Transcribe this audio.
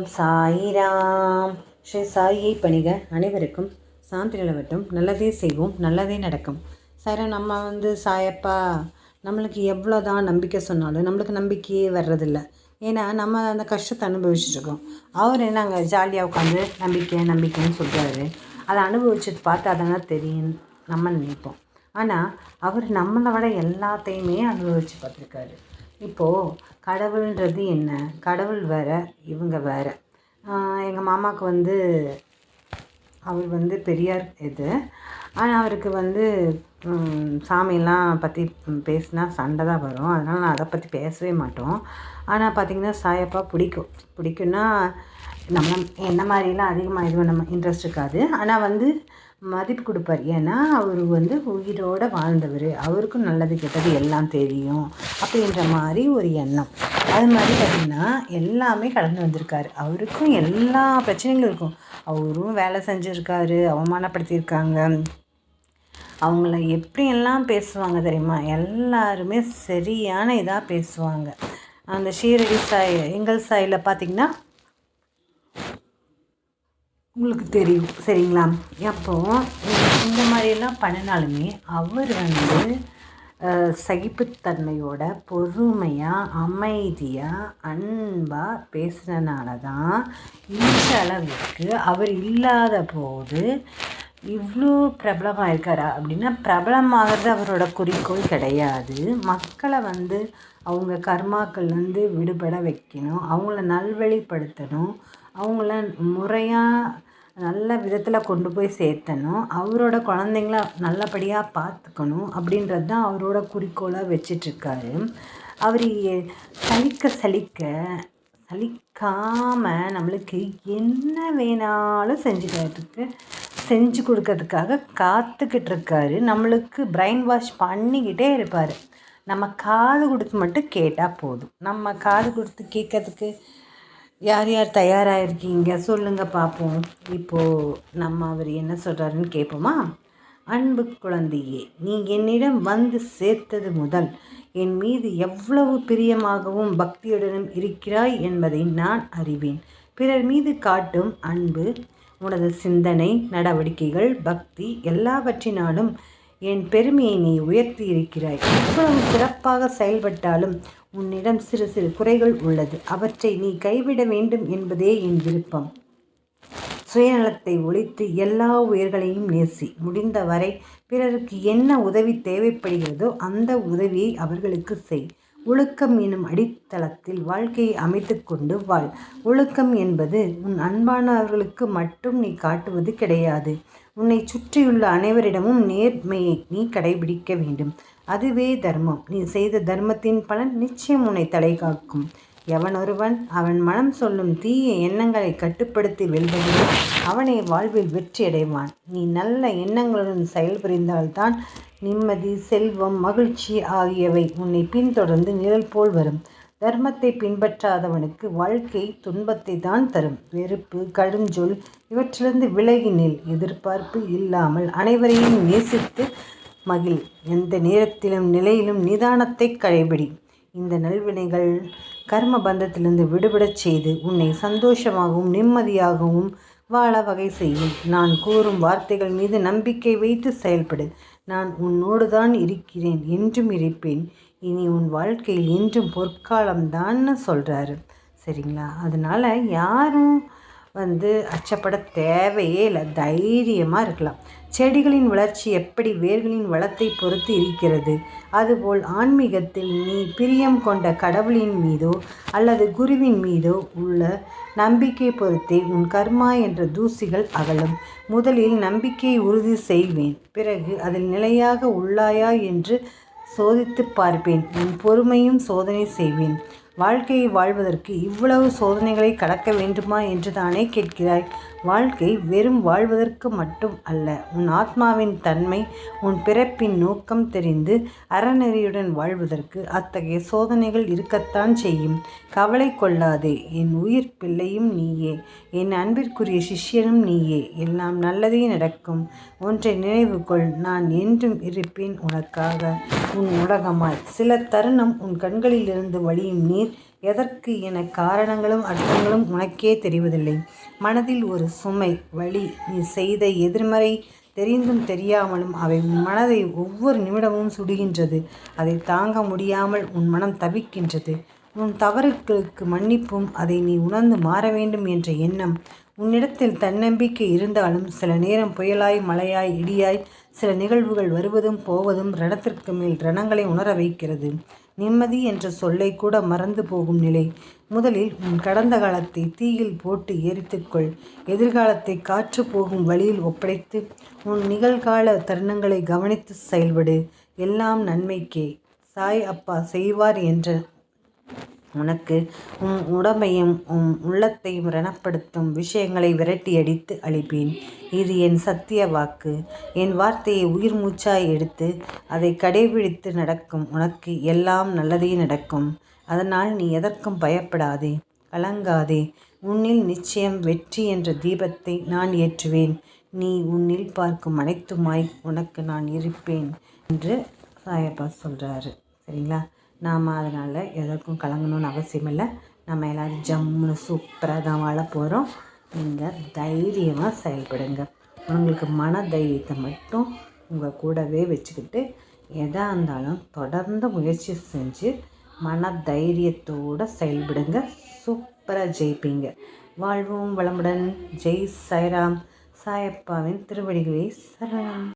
ஓம் சாயிராம். ஸ்ரீ சாயியை பணிக. அனைவருக்கும் சாந்தி நிலவட்டும். நல்லதே செய்வோம். நல்லதே நடக்கும். சார நம்ம வந்து சாயப்பா நம்மளுக்கு எவ்வளோ தான் நம்பிக்கை சொன்னாலும் நம்மளுக்கு நம்பிக்கையே வர்றதில்ல. ஏன்னா நம்ம அந்த கஷ்டத்தை அனுபவிச்சுட்ருக்கோம். அவர் நாங்கள் ஜாலியாக உட்காந்து நம்பிக்கை நம்பிக்கைன்னு சொல்கிறாரு அதை அனுபவிச்சுட்டு பார்த்தா தானே தெரியும். நம்ம நினைப்போம். ஆனால் அவர் நம்மளை விட எல்லாத்தையுமே அனுபவித்து பார்த்துருக்காரு. இப்போது கடவுள்ன்றது என்ன? கடவுள் வேறு இவங்க வேறு. எங்கள் மாமாவுக்கு வந்து அவர் வந்து பெரியார் இது. ஆனால் அவருக்கு வந்து சாமியெல்லாம் பற்றி பேசினா சண்டை தான் வரும். அதனால் நான் அதை பற்றி பேசவே மாட்டோம். ஆனால் பார்த்திங்கன்னா சாயப்பா பிடிக்கும். பிடிக்கும்னா நம்ம என்ன மாதிரிலாம் அதிகமாக இது நம்ம இன்ட்ரெஸ்ட் இருக்காது. ஆனால் வந்து மதிப்பு கொடுப்பார். ஏன்னா அவர் வந்து உயிரோடு வாழ்ந்தவர். அவருக்கும் நல்லது கெட்டது எல்லாம் தெரியும் அப்படின்ற மாதிரி ஒரு எண்ணம். அது மாதிரி பார்த்திங்கன்னா எல்லாமே கடந்து வந்திருக்காரு. அவருக்கும் எல்லா பிரச்சனைகளும் இருக்கும். அவரும் வேலை செஞ்சுருக்காரு அவமானப்படுத்தியிருக்காங்க. அவங்கள எப்படியெல்லாம் பேசுவாங்க தெரியுமா? எல்லாருமே சரியான இதாக பேசுவாங்க. அந்த ஷீரடி சாய் எங்கள் சாயில் பார்த்திங்கன்னா உங்களுக்கு தெரியும் சரிங்களா? அப்போது இந்த மாதிரியெல்லாம் பண்ணினாலுமே அவர் வந்து சகிப்புத்தன்மையோட பொறுமையாக அமைதியாக அன்பாக பேசுனனால தான் இந்த அளவுக்கு அவர் இல்லாத போது இவ்வளோ பிரபலமாக இருக்காரா அப்படின்னா பிரபலமாகிறது அவரோட குறிக்கோள் கிடையாது. மக்களை வந்து அவங்க கர்மாக்கள்லேருந்து விடுபட வைக்கணும் அவங்கள நல்வழிப்படுத்தணும் அவங்கள முறையாக நல்ல விதத்தில் கொண்டு போய் சேர்த்தணும். அவரோட குழந்தைங்கள நல்லபடியாக பார்த்துக்கணும் அப்படின்றது தான் அவரோட குறிக்கோளாக வச்சிட்ருக்காரு. அவர் சலிக்க சலிக்க சலிக்காமல் நம்மளுக்கு என்ன வேணாலும் செஞ்சுக்கிறதுக்கு செஞ்சு கொடுக்கறதுக்காக காத்துக்கிட்டு இருக்காரு நம்மளுக்கு பிரெயின் வாஷ் பண்ணிக்கிட்டே இருப்பார். நம்ம காது கொடுத்து மட்டும் கேட்டால் போதும். நம்ம காது கொடுத்து கேட்கறதுக்கு யார் யார் தயாராக இருக்கீங்க சொல்லுங்கள் பார்ப்போம் இப்போது நம்ம அவர் என்ன சொல்கிறாருன்னு கேட்போமா அன்பு குழந்தையே நீ என்னிடம் வந்து சேர்த்தது முதல் என் மீது எவ்வளவு பிரியமாகவும் பக்தியுடனும் இருக்கிறாய் என்பதை நான் அறிவேன். பிறர் மீது காட்டும் அன்பு உனது சிந்தனை நடவடிக்கைகள் பக்தி எல்லாவற்றினாலும் என் பெருமையை நீ உயர்த்தி இருக்கிறாய். எவ்வளவு சிறப்பாக செயல்பட்டாலும் உன்னிடம் சிறு சிறு குறைகள் உள்ளது. அவற்றை நீ கைவிட வேண்டும் என்பதே என் விருப்பம். சுயநலத்தை ஒழித்து எல்லா உயிர்களையும் நேசி. முடிந்தவரை பிறருக்கு என்ன உதவி தேவைப்படுகிறதோ அந்த உதவியை அவர்களுக்கு செய். ஒழுக்கம் எனும் அடித்தளத்தில் வாழ்க்கையை அமைத்துக்கொண்டு வாழ். ஒழுக்கம் என்பது உன் அன்பானவர்களுக்கு மட்டும் நீ காட்டுவது கிடையாது. உன்னை சுற்றியுள்ள அனைவரிடமும் நேர்மையை நீ கடைபிடிக்க வேண்டும். அதுவே தர்மம். நீ செய்த தர்மத்தின் பலன் நிச்சயம் உன்னை தலை காக்கும். எவனொருவன் அவன் மனம் சொல்லும் தீய எண்ணங்களை கட்டுப்படுத்தி வெல்வதில் அவனை வாழ்வில் வெற்றியடைவான் நீ நல்ல எண்ணங்களுடன் செயல்புரிந்தால்தான் நிம்மதி செல்வம் மகிழ்ச்சி ஆகியவை உன்னை பின்தொடர்ந்து நிழல் போல் வரும். தர்மத்தை பின்பற்றாதவனுக்கு வாழ்க்கை துன்பத்தை தான் தரும். வெறுப்பு கடுஞ்சொல் இவற்றிலிருந்து விலகி நில். எதிர்பார்ப்பு இல்லாமல் அனைவரையும் நேசித்து மகிழ். எந்த நேரத்திலும் நிலையிலும் நிதானத்தை கடைபிடி. இந்த நல்வினைகள் கர்ம பந்தத்திலிருந்து விடுபடச் செய்து உன்னை சந்தோஷமாகவும் நிம்மதியாகவும் வாழ வகை செய்யும். நான் கூறும் வார்த்தைகள் மீது நம்பிக்கை வைத்து செயல்படு. நான் உன்னோடு தான் இருக்கிறேன் என்றும் இருப்பேன். இனி உன் வாழ்க்கையில் இன்றும் பொற்காலம்தான்னு சொல்கிறாரு சரிங்களா? அதனால் யாரும் வந்து அச்சப்பட தேவையே இல்லை. தைரியமாக இருக்கலாம். செடிகளின் வளர்ச்சி எப்படி வேர்களின் வளத்தை பொறுத்து இருக்கிறது? அதுபோல் ஆன்மீகத்தில் நீ பிரியம் கொண்ட கடவுளின் மீதோ அல்லது குருவின் மீதோ உள்ள நம்பிக்கை பொறுத்தே உன் கர்மா என்ற தூசிகள் அகலும். முதலில் நம்பிக்கையை உறுதி செய்வேன். பிறகு அதில் நிலையாக உள்ளாயா என்று சோதித்து பார்ப்பேன். என் பொறுமையும் சோதனை செய்வேன். வாழ்க்கையை வாழ்வதற்கு இவ்வளவு சோதனைகளை கடக்க வேண்டுமா என்று தானே கேட்கிறாய். வாழ்க்கை வெறும் வாழ்வதற்கு மட்டும் அல்ல உன் ஆத்மாவின் தன்மை உன் பிறப்பின் நோக்கம் தெரிந்து அறநெறியுடன் வாழ்வதற்கு அத்தகைய சோதனைகள் இருக்கத்தான் செய்யும். கவலை கொள்ளாதே என் உயிர் பிள்ளையும் நீயே என் அன்பிற்குரிய சிஷ்யனும் நீயே எல்லாம் நல்லதே நடக்கும். ஒன்றை நினைவு கொள் நான் என்றும் இருப்பேன் உனக்காக. உன் உலகமாய் சில தருணம் உன் கண்களிலிருந்து வழியும் நீர் எதற்கு என காரணங்களும் அர்த்தங்களும் உனக்கே தெரிவதில்லை. மனதில் ஒரு சுமை வழி நீ செய்த எதிர்மறை தெரிந்தும் தெரியாமலும் அவை உன் மனதை ஒவ்வொரு நிமிடமும் சுடுகின்றது. அதை தாங்க முடியாமல் உன் மனம் தவிக்கின்றது. உன் தவறுகளுக்கு மன்னிப்பும் அதை நீ உணர்ந்து மாற வேண்டும் என்ற எண்ணம் உன்னிடத்தில் தன்னம்பிக்கை இருந்தாலும் சில நேரம் புயலாய் மழையாய் இடியாய் சில நிகழ்வுகள் வருவதும் போவதும் ரணத்திற்கு மேல் ரணங்களை உணர வைக்கிறது. நிம்மதி என்ற சொல்லை கூட மறந்து போகும் நிலை. முதலில் உன் கடந்த காலத்தை தீயில் போட்டு எரித்துக்கொள் எதிர்காலத்தை காற்று போகும் வழியில் ஒப்படைத்து உன் நிகழ்கால தருணங்களை கவனித்து செயல்படு. எல்லாம் நன்மைக்கே. சாய் அப்பா செய்வார் என்ற உனக்கு உன் உடம்பையும் உன் உள்ளத்தையும் ரணப்படுத்தும் விஷயங்களை விரட்டியடித்து அளிப்பேன் இது என் சத்திய வாக்கு. என் வார்த்தையை உயிர் மூச்சாய் எடுத்து அதை கடைபிடித்து நடக்கும். உனக்கு எல்லாம் நல்லதே நடக்கும். அதனால் நீ எதற்கும் பயப்படாதே. கலங்காதே. உன்னில் நிச்சயம் வெற்றி என்ற தீபத்தை நான் ஏற்றுவேன். நீ உன்னில் பார்க்கும் அனைத்துமாய் உனக்கு நான் இருப்பேன் என்று சாயப்பா சொல்கிறாரு சரிங்களா? நாம் அதனால் எதற்கும் கலங்கணும்னு அவசியம் இல்லை. நம்ம எல்லோரும் ஜம்முன்னு சூப்பராக தான் வாழ போகிறோம் நீங்கள் தைரியமாக செயல்படுங்க. உங்களுக்கு மன தைரியத்தை மட்டும் உங்கள் கூடவே வச்சுக்கிட்டு எதாக இருந்தாலும் தொடர்ந்து முயற்சி செஞ்சு மன தைரியத்தோடு செயல்படுங்க. சூப்பராக ஜெயிப்பீங்க. வாழ்வோம் வளமுடன். ஜெய் சாய்ராம். சாயப்பாவின் திருவடிகளே சரணம்.